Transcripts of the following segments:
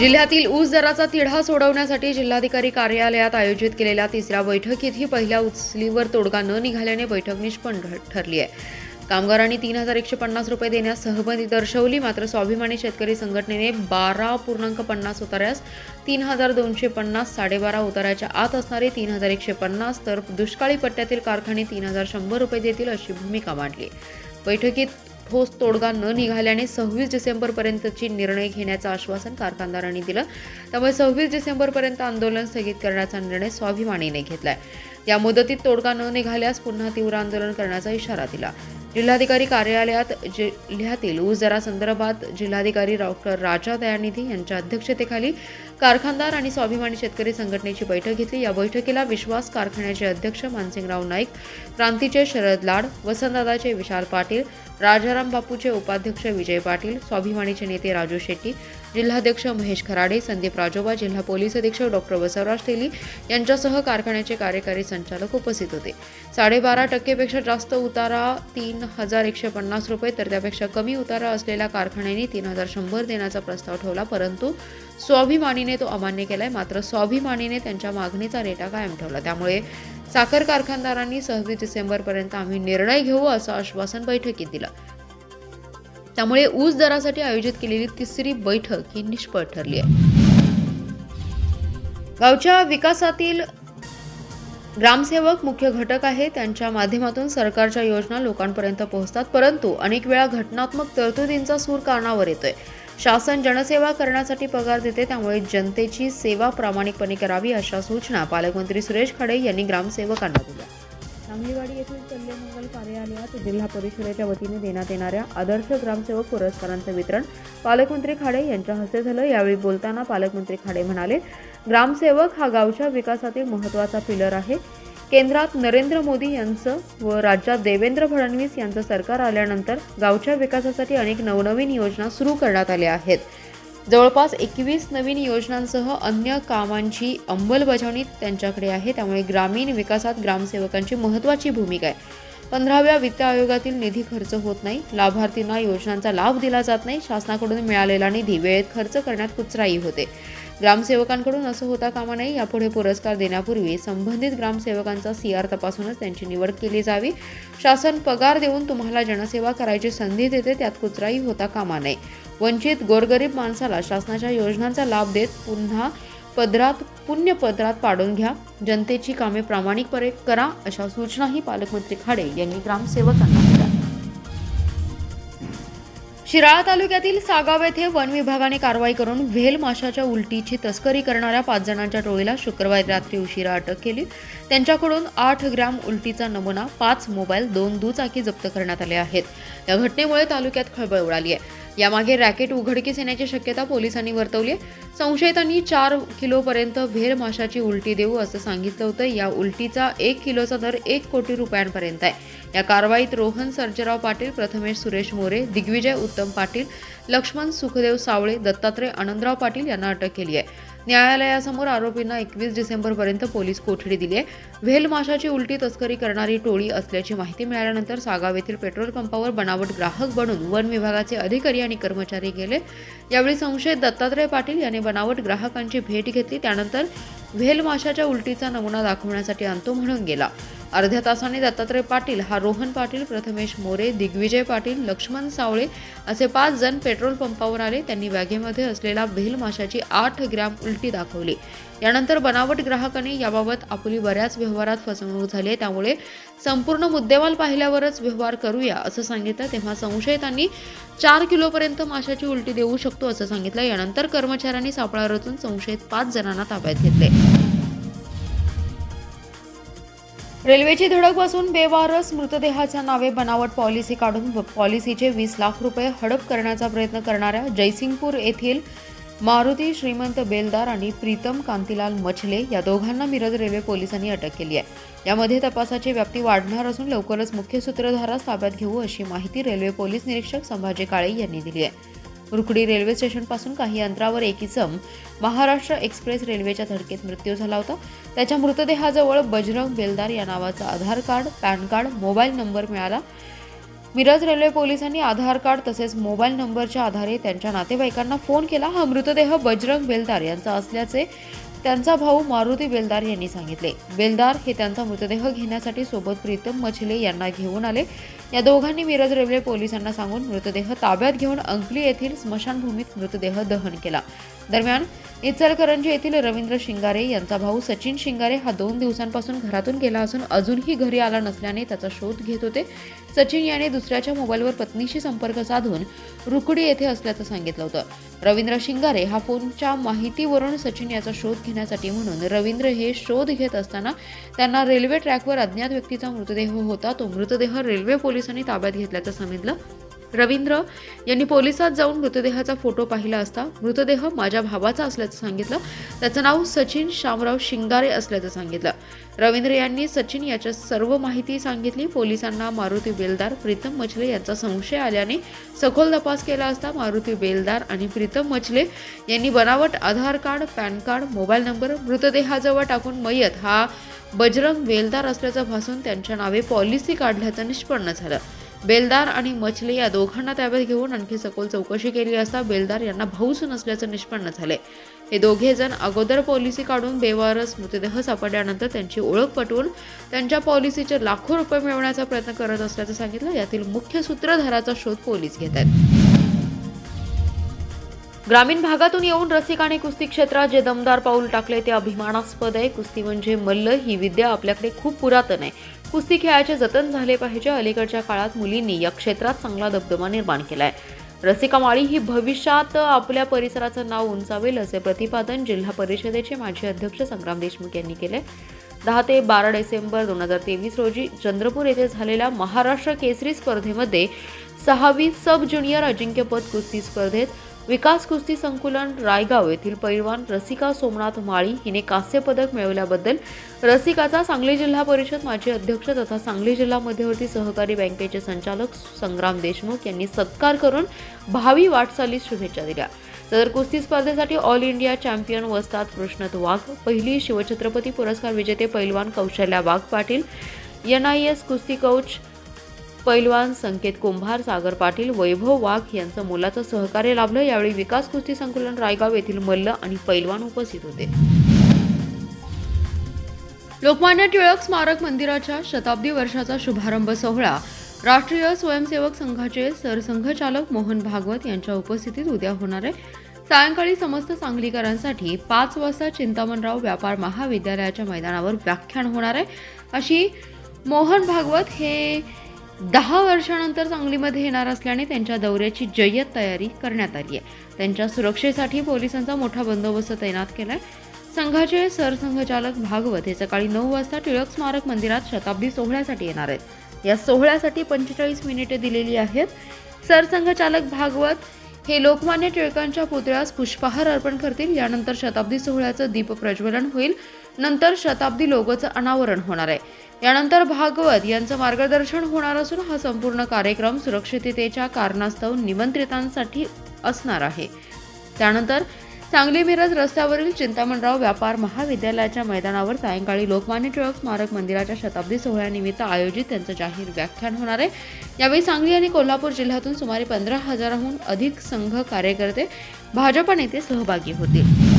जिल्ह्यातील ऊस दराचा तिढा सोडवण्यासाठी जिल्हाधिकारी कार्यालयात आयोजित केलेल्या तिसऱ्या बैठकीत ही पहिल्या उचलीवर तोडगा न निघाल्याने बैठक निष्पन्न ठरली आहे. कामगारांनी तीन हजार एकशे पन्नास रुपये देण्यास सहमती दर्शवली मात्र स्वाभिमानी शेतकरी संघटनेने बारा पूर्णांक पन्नास उतार्यास तीन हजार दोनशे पन्नास साडेबारा उतार्याच्या आत असणारे तीन हजार एकशे पन्नास तर दुष्काळी पट्ट्यातील कारखाने तीन हजार शंभर रुपये देतील अशी भूमिका मांडली. बैठकीत ठोस तोडगा न निघाल्याने सव्वीस डिसेंबरपर्यंतची निर्णय घेण्याचं आश्वासन कारखानदारांनी दिलं. त्यामुळे सव्वीस डिसेंबरपर्यंत आंदोलन स्थगित करण्याचा निर्णय स्वाभिमानीने घेतलाय. या मुदतीत तोडगा न निघाल्यास पुन्हा तीव्र आंदोलन करण्याचा इशारा दिला. जिल्हाधिकारी कार्यालयात जिल्ह्यातील ऊस जिल्हाधिकारी डॉक्टर राजा दयानिधी यांच्या अध्यक्षतेखाली कारखानदार आणि स्वाभिमानी शेतकरी संघटनेची बैठक घेतली. या बैठकीला विश्वास कारखान्याचे अध्यक्ष मानसिंगराव नाईक क्रांतीचे शरद लाड वसंतदादाचे विशाल पाटील राजाराम बापूचे उपाध्यक्ष विजय पाटील स्वाभिमानीचे नेते राजू शेट्टी जिल्हाध्यक्ष महेश खराडे संदीप राजोबा जिल्हा पोलीस अधीक्षक डॉक्टर बसवराज तेली यांच्यासह कारखान्याचे कार्यकारी संचालक उपस्थित होते. साडेबारा टक्केपेक्षा जास्त उतारा तीन हजार एकशे पन्नास रुपये तर त्यापेक्षा कमी उतारा असलेल्या कारखान्याने तीन हजार शंभर देण्याचा प्रस्ताव ठेवला परंतु स्वाभिमानीने तो अमान्य केलाय मात्र स्वाभिमानीने त्यांच्या मागणीचा रेटा कायम ठेवला. त्यामुळे साखर कारखानदारांनी सव्वीस डिसेंबरपर्यंत आम्ही निर्णय घेऊ असं आश्वासन बैठकीत दिलं. त्यामुळे ऊस दरासाठी आयोजित केलेली तिसरी बैठक ही निष्फळ ठरली आहे. गावच्या विकासातील ग्रामसेवक मुख्य घटक आहे त्यांच्या माध्यमातून सरकारच्या योजना लोकांपर्यंत पोहोचतात परंतु अनेक वेळा घटनात्मक तरतुदींचा सूर कारणावर येतोय. शासन जनसेवा करण्यासाठी पगार देते त्यामुळे जनतेची सेवा प्रामाणिकपणे करावी अशा सूचना पालकमंत्री सुरेश खाडे यांनी ग्रामसेवकांना दिल्या. सांगलीवाडी येथील कल्याणमंगल कार्यालयात जिल्हा परिषदेच्या वतीने देण्यात येणाऱ्या आदर्श ग्रामसेवक पुरस्कारांचं वितरण पालकमंत्री खाडे यांच्या हस्ते झालं. यावेळी बोलताना पालकमंत्री खाडे म्हणाले ग्रामसेवक हा गावच्या विकासातील महत्त्वाचा पिलर आहे. केंद्रात नरेंद्र मोदी यांचं व राज्यात देवेंद्र फडणवीस यांचं सरकार आल्यानंतर गावच्या विकासासाठी अनेक नवनवीन योजना सुरू करण्यात आल्या आहेत. जवळपास एकवीस नवीन योजनांसह अन्य कामांची अंमलबजावणी त्यांच्याकडे आहे. त्यामुळे ग्रामीण विकासात ग्रामसेवकांची महत्त्वाची भूमिका आहे. पंधराव्या वित्त आयोगातील निधी खर्च होत नाही. लाभार्थींना योजनांचा लाभ दिला जात नाही. शासनाकडून मिळालेला निधी वेळेत खर्च करण्यात कुचराई होते. ग्रामसेवकांकडून असं होता कामा नये यापुढे पुरस्कार देण्यापूर्वी संबंधित ग्रामसेवकांचा सी आर तपासूनच त्यांची निवड केली जावी. शासन पगार देऊन तुम्हाला जनसेवा करायची संधी देते त्यात कुत्राही होता कामा नये वंचित गोरगरीब माणसाला शासनाच्या योजनांचा लाभ देत पुन्हा पदरात पुण्यपदरात पाडून घ्या. जनतेची कामे प्रामाणिकपणे करा अशा सूचनाही पालकमंत्री खाडे यांनी ग्रामसेवकांना शिराळा तालुक्यातील सागाव येथे वन विभागाने कारवाई करून व्हेल माशाच्या उलटीची तस्करी करणाऱ्या पाच जणांच्या टोळीला शुक्रवारी रात्री उशिरा अटक केली. त्यांच्याकडून आठ ग्रॅम उलटीचा नमुना पाच मोबाईल दोन दुचाकी जप्त करण्यात आले आहेत. या घटनेमुळे तालुक्यात खळबळ उडाली आहे. यामागे रॅकेट उघडकीस येण्याची शक्यता पोलिसांनी वर्तवली आहे. संशयितांनी चार किलोपर्यंत भेरमाशाची माशाची उलटी देऊ असं सांगितलं होतं. या उलटीचा एक किलोचा दर एक कोटी रुपयांपर्यंत आहे. या कारवाईत रोहन सर्जेराव पाटील प्रथमेश सुरेश मोरे दिग्विजय उत्तम पाटील लक्ष्मण सुखदेव सावळे दत्तात्रय आनंदराव पाटील यांना अटक केली आहे. न्यायालयासमोर आरोपींना एकवीस डिसेंबरपर्यंत पोलीस कोठडी दिली आहे. व्हेल माशाची उलटी तस्करी करणारी टोळी असल्याची माहिती मिळाल्यानंतर सागाव येथील पेट्रोल पंपावर बनावट ग्राहक बनून वन विभागाचे अधिकारी आणि कर्मचारी गेले. यावेळी संशयित दत्तात्रय पाटील यांनी बनावट ग्राहकांची भेट घेतली. त्यानंतर व्हेल माशाच्या उलटीचा नमुना दाखवण्यासाठी आणतो म्हणून गेला. अर्ध्या तासाने दत्तात्रय पाटील हा रोहन पाटील प्रथमेश मोरे दिग्विजय पाटील लक्ष्मण सावळे असे पाच जण पेट्रोल पंपावर आले. त्यांनी बॅगेमध्ये असलेला भेल माशाची आठ ग्रॅम उलटी दाखवली. यानंतर बनावट ग्राहकांनी याबाबत आपली बऱ्याच व्यवहारात फसवणूक झाली आहे. त्यामुळे संपूर्ण मुद्देमाल पाहिल्यावरच व्यवहार करूया असं सांगितलं. तेव्हा संशयितांनी चार किलोपर्यंत माशाची उलटी देऊ शकतो असं सांगितलं. यानंतर कर्मचाऱ्यांनी सापळा रचून संशयित पाच जणांना ताब्यात घेतले. रेल्वेची धडक बसून बेवारस मृतदेहाच्या नावे बनावट पॉलिसी काढून पॉलिसीचे वीस लाख रुपये हडप करण्याचा प्रयत्न करणाऱ्या जयसिंगपूर येथील मारुती श्रीमंत बेलदार आणि प्रीतम कांतीलाल मछले या दोघांना मिरज रेल्वे पोलिसांनी अटक केली आहे. यामध्ये तपासाची व्याप्ती वाढणार असून लवकरच मुख्य सूत्रधारास ताब्यात घेऊ अशी माहिती रेल्वे पोलीस निरीक्षक संभाजी काळे यांनी दिली आहे. रुकडी रेल्वे स्टेशनपासून काही अंतरावर एक इसम महाराष्ट्र एक्सप्रेस रेल्वेच्या धडकेत मृत्यू झाला होता. त्याच्या मृतदेहाजवळ बजरंग बेलदार या नावाचं Aadhaar card pan card mobile number मिळाला. मिरज रेल्वे पोलिसांनी आधार कार्ड तसेच मोबाईल नंबरच्या आधारे त्यांच्या नातेवाईकांना फोन केला. हा मृतदेह बजरंग बेलदार यांचा असल्याचे त्यांचा भाऊ मारुती बेलदार यांनी सांगितले. बेलदार हे त्यांचा मृतदेह घेण्यासाठी सोबत प्रीतम मछले यांना घेऊन आले. या दोघांनी मिरज रेल्वे पोलिसांना सांगून मृतदेह ताब्यात घेऊन अंकली येथील स्मशानभूमीत मृतदेह दहन केला. दरम्यान इचलकरंजी येथील रवींद्र शिंगारे यांचा भाऊ सचिन शिंगारे हा दोन दिवसांपासून घरातून गेला असून अजूनही घरी आला नसल्याने त्याचा शोध घेत होते. सचिन याने दुसऱ्याच्या मोबाईलवर पत्नीशी संपर्क साधून रुकडी येथे असल्याचं सांगितलं होतं. रवींद्र शिंगारे हा फोनच्या माहितीवरून सचिन याचा शोध घेण्यासाठी म्हणून रवींद्र हे शोध घेत असताना त्यांना रेल्वे ट्रॅकवर अज्ञात व्यक्तीचा मृतदेह होता. तो मृतदेह रेल्वे पोलिसांनी ताब्यात घेतल्याचं सांगितलं. रवींद्र यांनी पोलिसात जाऊन मृतदेहाचा फोटो पाहिला असता मृतदेह माझ्या भावाचा असल्याचं सांगितलं. त्याचं नाव सचिन शामराव शिंगारे असल्याचं सांगितलं. रवींद्र यांनी सचिन याच्या सर्व माहिती सांगितली. पोलिसांना मारुती बेलदार प्रीतम मछले यांचा संशय आल्याने सखोल तपास केला असता मारुती बेलदार आणि प्रीतम मछले यांनी बनावट Aadhaar card pan card mobile number मृतदेहाजवळ टाकून मयत हा बजरंग बेलदार असल्याचं भासून त्यांच्या नावे पॉलिसी काढल्याचं निष्पन्न झालं. बेलदार आणि मछले या दोघांना ताब्यात घेऊन आणखी सखोल चौकशी केली असता बेलदार यांना भाऊच नसल्याचं निष्पन्न झाले हे दोघे जण अगोदर पॉलिसी काढून बेवारस मृतदेह सापडल्यानंतर त्यांची ओळख पटवून त्यांच्या पॉलिसीचे लाखो रुपये मिळवण्याचा प्रयत्न करत असल्याचं सांगितलं. यातील मुख्य सूत्रधाराचा शोध पोलीस घेत आहेत. ग्रामीण भागातून येऊन रसिकाने कुस्ती क्षेत्रात जे दमदार पाऊल टाकले ते अभिमानास्पद आहे. कुस्ती म्हणजे मल्ल ही विद्या आपल्याकडे खूप पुरातन आहे. कुस्ती खेळाचे जतन झाले पाहिजे. अलीकडच्या काळात मुलींनी या क्षेत्रात चांगला दबदबा निर्माण केलाय. रसिका माळी ही भविष्यात आपल्या परिसराचं नाव उंचावेल असे प्रतिपादन जिल्हा परिषदेचे माजी अध्यक्ष संग्राम देशमुख यांनी केले. दहा ते बारा डिसेंबर दोन हजार तेवीस रोजी चंद्रपूर येथे झालेल्या महाराष्ट्र केसरी स्पर्धेमध्ये सहावी सब ज्युनियर अजिंक्यपद कुस्ती स्पर्धेत विकास कुस्ती संकुलन रायगाव येथील पैलवान रसिका सोमनाथ माळी हिने कांस्य पदक मिळवल्याबद्दल रसिकाचा सांगली जिल्हा परिषद माजी अध्यक्ष तथा सांगली जिल्हा मध्यवर्ती सहकारी बँकेचे संचालक संग्राम देशमुख यांनी सत्कार करून भावी वाटचालीस शुभेच्छा दिल्या. तर कुस्ती स्पर्धेसाठी ऑल इंडिया चॅम्पियन वस्तात कृष्णत वाघ पहिली शिवछत्रपती पुरस्कार विजेते पैलवान Kaushalya Wagh Patil N I S कुस्ती कौच पैलवान संकेत कुंभार सागर पाटील वैभव वाघ यांचं मोलाचं सहकार्य लाभलं. यावेळी विकास कुस्ती संकुलन रायगाव येथील मल्ल आणि पैलवान उपस्थित होते. लोकमान्य टिळक स्मारक मंदिराच्या शताब्दी वर्षाचा शुभारंभ सोहळा. राष्ट्रीय स्वयंसेवक संघाचे सरसंघचालक मोहन भागवत यांच्या उपस्थितीत उद्या होणार आहे. सायंकाळी समस्त सांगलीकरांसाठी पाच वाजता चिंतामणराव व्यापार महाविद्यालयाच्या मैदानावर व्याख्यान होणार आहे. अशी मोहन भागवत हे दहा वर्षानंतर सांगलीमध्ये येणार असल्याने त्यांच्या दौऱ्याची जय्यत तयारी करण्यात आली आहे. त्यांच्या सुरक्षेसाठी पोलिसांचा मोठा बंदोबस्त तैनात केला आहे संघाचे सरसंघचालक भागवत हे सकाळी नऊ वाजता टिळक स्मारक मंदिरात शताब्दी सोहळ्यासाठी येणार आहेत. या सोहळ्यासाठी पंचेचाळीस मिनिटे दिलेली आहेत. सरसंघचालक भागवत हे लोकमान्य टिळकांच्या पुतळ्यास पुष्पहार अर्पण करतील. यानंतर शताब्दी सोहळ्याचं दीप प्रज्वलन होईल. नंतर शताब्दी लोगोचं अनावरण होणार आहे. यानंतर भागवत यांचं मार्गदर्शन होणार असून हा संपूर्ण कार्यक्रम सुरक्षिततेच्या कारणास्तव निमंत्रितांसाठी असणार आहे. त्यानंतर सांगली मिरज रस्त्यावरील चिंतामणराव व्यापार महाविद्यालयाच्या मैदानावर सायंकाळी लोकमान्य टिळक स्मारक मंदिराच्या शताब्दी सोहळ्यानिमित्त आयोजित त्यांचं जाहीर व्याख्यान होणार आहे. यावेळी सांगली आणि कोल्हापूर जिल्ह्यातून सुमारे पंधरा हजाराहून अधिक संघ कार्यकर्ते भाजप नेते सहभागी होतील.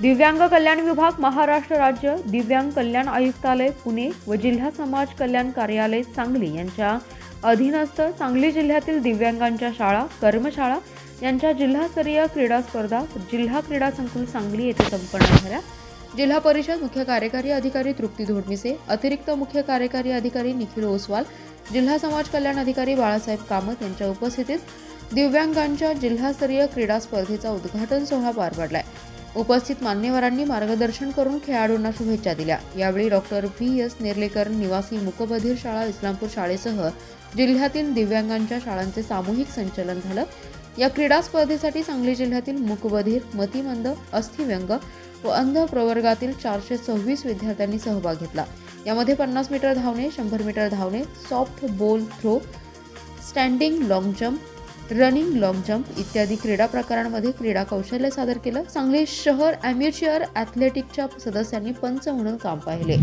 दिव्यांग कल्याण विभाग महाराष्ट्र राज्य दिव्यांग कल्याण आयुक्तालय पुणे व जिल्हा समाज कल्याण कार्यालय सांगली यांच्या अधीनस्थ सांगली जिल्ह्यातील दिव्यांगांच्या शाळा कर्मशाळा यांच्या जिल्हास्तरीय क्रीडा स्पर्धा जिल्हा क्रीडा संकुल सांगली येथे संपन्न झाल्या. जिल्हा परिषद मुख्य कार्यकारी अधिकारी तृप्ती धोडमिसे अतिरिक्त मुख्य कार्यकारी अधिकारी निखिल ओसवाल जिल्हा समाज कल्याण अधिकारी बाळासाहेब कामत यांच्या उपस्थितीत दिव्यांगांच्या जिल्हास्तरीय क्रीडा स्पर्धेचा उद्घाटन सोहळा पार पडलाय. उपस्थित मान्यवरांनी मार्गदर्शन करून खेळाडूंना शुभेच्छा दिल्या. यावेळी डॉक्टर व्ही एस नेर्लेकर निवासी मुकबधीर शाळा इस्लामपूर शाळेसह जिल्ह्यातील दिव्यांगांच्या शाळांचे सामूहिक संचलन झालं. या क्रीडा स्पर्धेसाठी सांगली जिल्ह्यातील मुकबधीर मतिमंद अस्थिव्यंग व अंध प्रवर्गातील चारशे सव्वीस विद्यार्थ्यांनी सहभाग घेतला. यामध्ये पन्नास मीटर धावणे शंभर मीटर धावणे softball throw standing long jump running long jump इत्यादी क्रीडा प्रकारांमध्ये क्रीडा कौशल्य सादर केलं. सांगली शहर अम्युच्युअर ॲथलेटिकच्या सदस्यांनी पंच म्हणून काम पाहिले.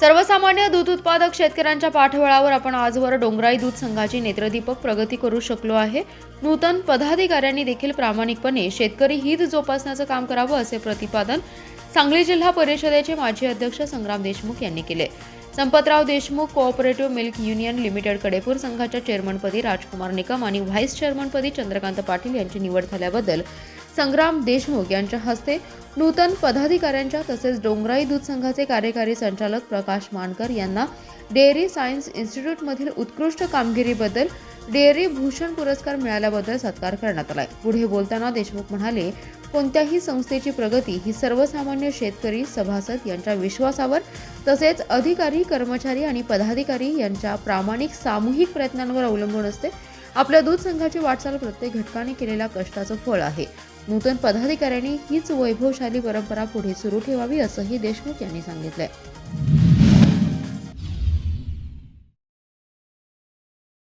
सर्वसामान्य दूध उत्पादक शेतकऱ्यांच्या पाठबळावर आपण आजवर डोंगराई दूध संघाची नेत्रदीपक प्रगती करू शकलो आहे. नूतन पदाधिकाऱ्यांनी देखील प्रामाणिकपणे शेतकरी हित जोपासण्याचं काम करावं असे प्रतिपादन सांगली जिल्हा परिषदेचे माजी अध्यक्ष संग्राम देशमुख यांनी केले. Sampatrao Deshmukh cooperative milk union limited Kadepur संघाच्या चेअरमनपदी राजकुमार निकम आणि व्हाईस चेअरमनपदी चंद्रकांत पाटील यांची निवड झाल्याबद्दल संग्राम देशमुख यांच्या हस्ते नूतन पदाधिकाऱ्यांच्या तसेच डोंगराई दूध संघाचे कार्यकारी संचालक प्रकाश मानकर यांना डेअरी सायन्स इन्स्टिट्यूटमधील उत्कृष्ट कामगिरीबद्दल डेअरी भूषण पुरस्कार मिळाल्याबद्दल सत्कार करण्यात आलाय. पुढे बोलताना देशमुख म्हणाले कोणत्याही संस्थेची प्रगती ही सर्वसामान्य शेतकरी सभासद यांच्या विश्वासावर तसेच अधिकारी कर्मचारी आणि पदाधिकारी यांच्या प्रामाणिक सामूहिक प्रयत्नांवर अवलंबून असते. आपल्या दूध संघाची वाटचाल प्रत्येक घटकाने केलेल्या कष्टाचं फळ आहे. नूतन पदाधिकाऱ्यांनी हीच वैभवशाली परंपरा पुढे सुरू ठेवावी असंही देशमुख यांनी सांगितलंय.